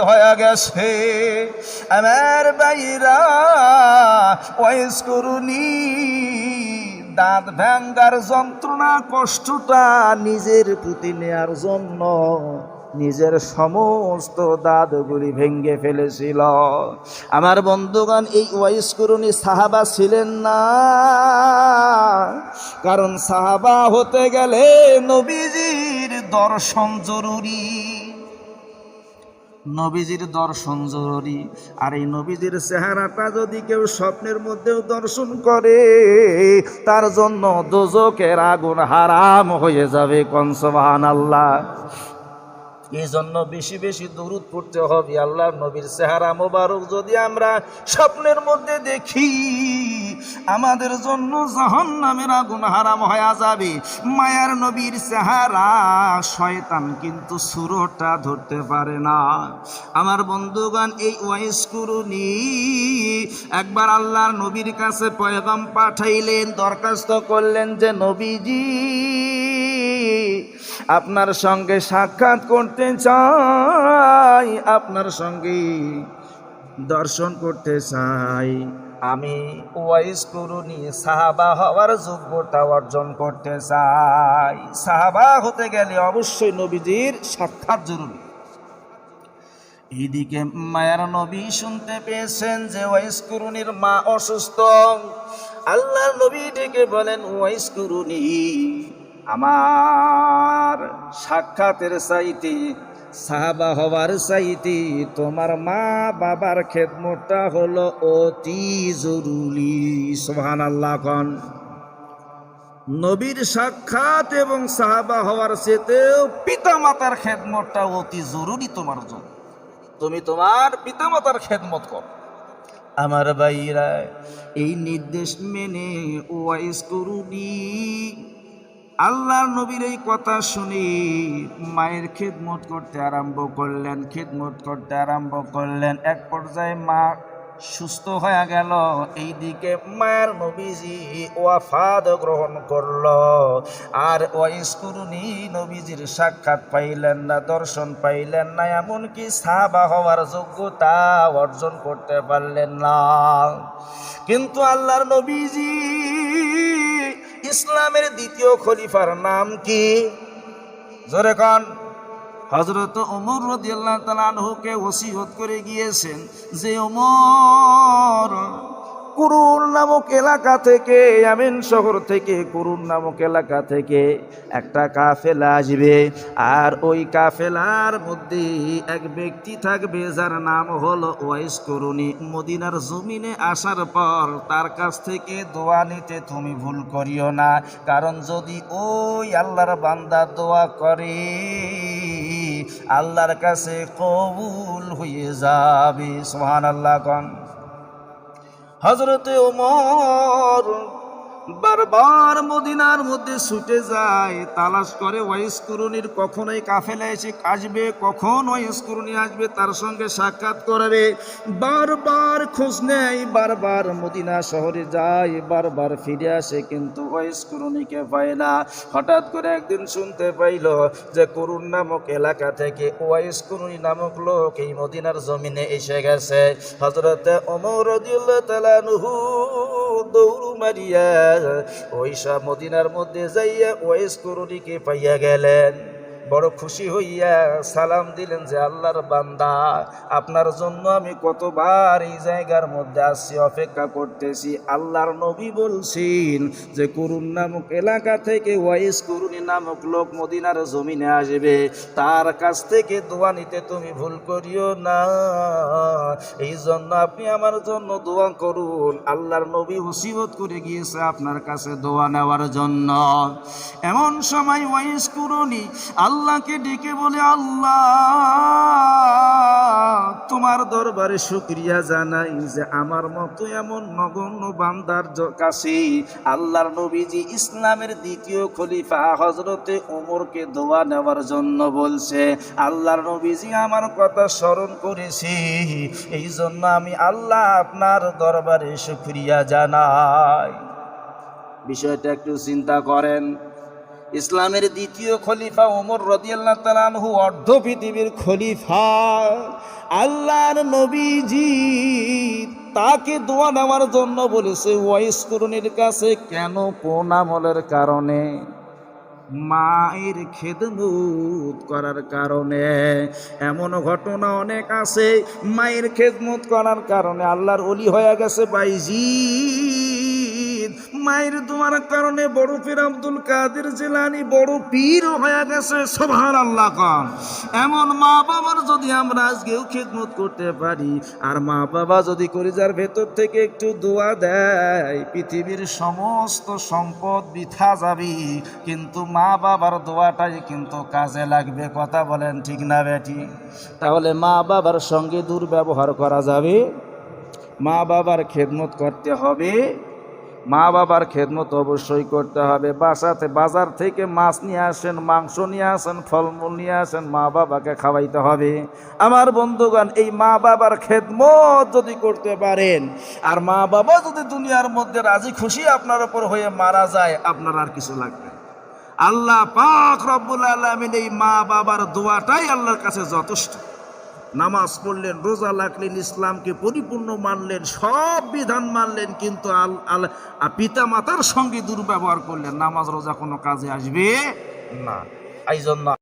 হয়ে গেছে। আমার বাইরা ওয়াইস করুনি দাঁত ভাঙ্গার যন্ত্রণা, কষ্টটা নিজের প্রতি নেয়ার জন্য নিজের সমস্ত দাঁতগুলি ভেঙ্গে ফেলেছিল। আমার বন্ধুগণ, এই ওয়াইস করুনি সাহাবা ছিলেন না। কারণ সাহাবা হতে গেলে নবীজির দর্শন জরুরি। নবীজির দর্শন জরুরি। আর এই নবীজির চেহারাটা যদি কেউ স্বপ্নের মধ্যেও দর্শন করে, তার জন্য দোজকের আগুন হারাম হয়ে যাবে কনসবাহান আল্লাহ এই জন্য বেশি বেশি দূরত পড়তে হবে। আল্লাহ নবীর চেহারা মোবারক যদি আমরা স্বপ্নের মধ্যে দেখি, আমাদের জন্য জাহান নামের আগুন হারাম হয়ে যাবে। মায়ার নবীর চেহারা শয়তান কিন্তু সুরটা ধরতে পারে না। আমার বন্ধুগণ, এই ওয়াইস করুনি একবার আল্লাহর নবীর কাছে পয়গাম পাঠাইলেন, দরখাস্ত করলেন যে, নবীজি আপনার সঙ্গে সাক্ষাৎ করতে চাই, আপনার সঙ্গে দর্শন করতে চাই। আমি ওয়াইস করুনি সাহাবা হওয়ার যোগ্যতা অর্জন করতে চাই। সাহাবা হতে গেলে অবশ্যই নবীজির সাক্ষাৎ জরুরি। এদিকে মায়ার নবী শুনতে পেয়েছেন যে ওয়াইস করুনির মা অসুস্থ। আল্লাহ নবী ডেকে বলেন ওয়াইস করুনি আমার সাক্ষাতের চাইতে, সাহাবা হবার চাইতে তোমার মা বাবার খেদমতটা হলো অতি জরুরি। সোহান আল্লাহ কন। নবীর সাক্ষাৎ এবং সাহাবা হওয়ার চেতেও পিতা মাতার খেদমতটা অতি জরুরি তোমার জন্য। তুমি তোমার পিতা মাতার খেদমত কর। আমার ভাইরা, এই নির্দেশ মেনে ওয়াইস করুনি। আল্লাহর নবীর এই কথা শুনি মায়ের খেদমত করতে আরম্ভ করলেন, খেদমত করতে আরম্ভ করলেন। এক পর্যায়ে মা সুস্থ হয়ে গেল, এইদিকে মায়ের নবীজি ওয়াফাদ গ্রহণ করল। আর ওয়াইস করুনি নবীজির সাক্ষাৎ পাইলেন না, দর্শন পাইলেন না, এমনকি সাহাবা হওয়ার যোগ্যতা অর্জন করতে পারলেন না। কিন্তু আল্লাহর নবীজি ইসলামের দ্বিতীয় খলিফার নাম কি? জোরে কন। হজরত ওমর রদিয়াল্লাহ তালানহুকে ওসিহত করে গিয়েছেন যে, ওমর কুরুন নামক এলাকা থেকে আমিন শহর থেকে কুরুন নামক এলাকা থেকে একটা কাফেলা আসবে। আর ওই কাফেলার মধ্যে এক ব্যক্তি থাকবে যার নাম হলো ওয়াইস করুনি। মদিনার জমিনে আসার পর তার কাছ থেকে দোয়া নিতে তুমি ভুল করিও না। কারণ যদি ওই আল্লাহর বান্দা দোয়া করে, আল্লাহর কাছে কবুল হয়ে যাবে। সোহান আল্লাহ কন। হজরতে ওমর বারবার মদিনার মধ্যে ছুটে যায়, তালাশ করে ওয়াইস কুরুনির কখনোই কাফেলা এসে আসবে, কখন ওয়াইস কুরুনি আসবে, তার সঙ্গে সাক্ষাৎ করবে? বারবার খোঁজ নেয়, বারবার মদিনা শহরে যায়, বারবার ফিরে আসে, কিন্তু ওয়াইস কুরুনিকে পায় না। হঠাৎ করে একদিন শুনতে পাইল যে করুন নামক এলাকা থেকে ওয়াইস কুরুনি নামক লোক এই মদিনার জমিনে এসে গেছে। হজরতে অমর দৌড়ু মারিয়া ওই সব মদিনার মধ্যে যাইয়া ওয়েস করুনিকে পাইয়া গেলেন। বড় খুশি হইয়া সালাম দিলেন যে আল্লাহর বান্দা, আপনার জন্য আমি কতবার এই জায়গার মধ্যে আসছি অপেক্ষা করতেছি। আল্লাহর নবী বলছেন যে করুন নামক এলাকা থেকে ওয়াইস করুনি নামক লোক মদিনার জমিনে আসবে। তার কাছ থেকে দোয়া নিতে তুমি ভুল করিও না। এই জন্য আপনি আমার জন্য দোয়া করুন। আল্লাহর নবী হুসিবত করে গিয়েছে আপনার কাছে দোয়া নেওয়ার জন্য। এমন সময় ওয়াইস করুনি আল্লাহকে ডেকে বলে, আল্লাহ, তোমার দরবারে শুক্রিয়া জানাই যে আমার মতো এমন নগণ্য বান্দার কাছে আল্লাহর নবীজি ইসলামের দ্বিতীয় খলিফা হজরতে ওমরকে দোয়া নেওয়ার জন্য বলছে, আল্লাহর নবীজি আমার কথা স্মরণ করেছি এই জন্য আমি আল্লাহ আপনার দরবারে শুক্রিয়া জানাই। বিষয়টা একটু চিন্তা করেন। ইসলামের দ্বিতীয় খলিফা ওমর রদিয়াল্লাহ তালানহু অর্ধ পৃথিবীর খলিফা। আল্লাহর নবীজি তাকে দোয়া নেওয়ার জন্য বলেছে, ওয়াইস কাছে কেন আমলের কারণে? মায়ের খেদমত করার কারণে? এমন ঘটনা অনেক আছে, মায়ের খেদমত করার কারণে আল্লাহর অলি হয়ে গেছে বাইজি। মায়ের দোয়ার কারণে বড় পীর আব্দুল কাদের জেলানি বড় পীর হয়ে গেছে সবার আল্লাহ এমন মা বাবার যদি আমরা আজকেও খেদমত করতে পারি, আর মা বাবা যদি কলিজার ভেতর থেকে একটু দোয়া দেয়, পৃথিবীর সমস্ত সম্পদ বৃথা যাবে। কিন্তু মা বাবার দোয়াটাই কিন্তু কাজে লাগবে, কথা বলেন ঠিক না বেটি? তাহলে মা বাবার সঙ্গে দুর্ব্যবহার করা যাবে? মা বাবার খেদমত করতে হবে? মা বাবার খেদমত অবশ্যই করতে হবে। বাসাতে, বাজার থেকে মাছ নিয়ে আসেন, মাংস নিয়ে আসেন, ফলমূল নিয়ে আসেন, মা বাবাকে খাওয়াইতে হবে। আমার বন্ধুগণ, এই মা বাবার খেদমত যদি করতে পারেন, আর মা বাবা যদি দুনিয়ার মধ্যে রাজি খুশি আপনার ওপর হয়ে মারা যায়, আপনার আর কিছু লাগবে আল্লাহ পাক রব্বুল আলমিন এই মা বাবার দোয়াটাই আল্লাহর কাছে যথেষ্ট। নামাজ পড়লেন, রোজা লাগলেন ইসলামকে পরিপূর্ণ মানলেন, সব বিধান মানলেন, কিন্তু আল আল পিতা মাতার সঙ্গে দুর্ব্যবহার করলেন, নামাজ, রোজা কোনো কাজে আসবে না। এই জন্য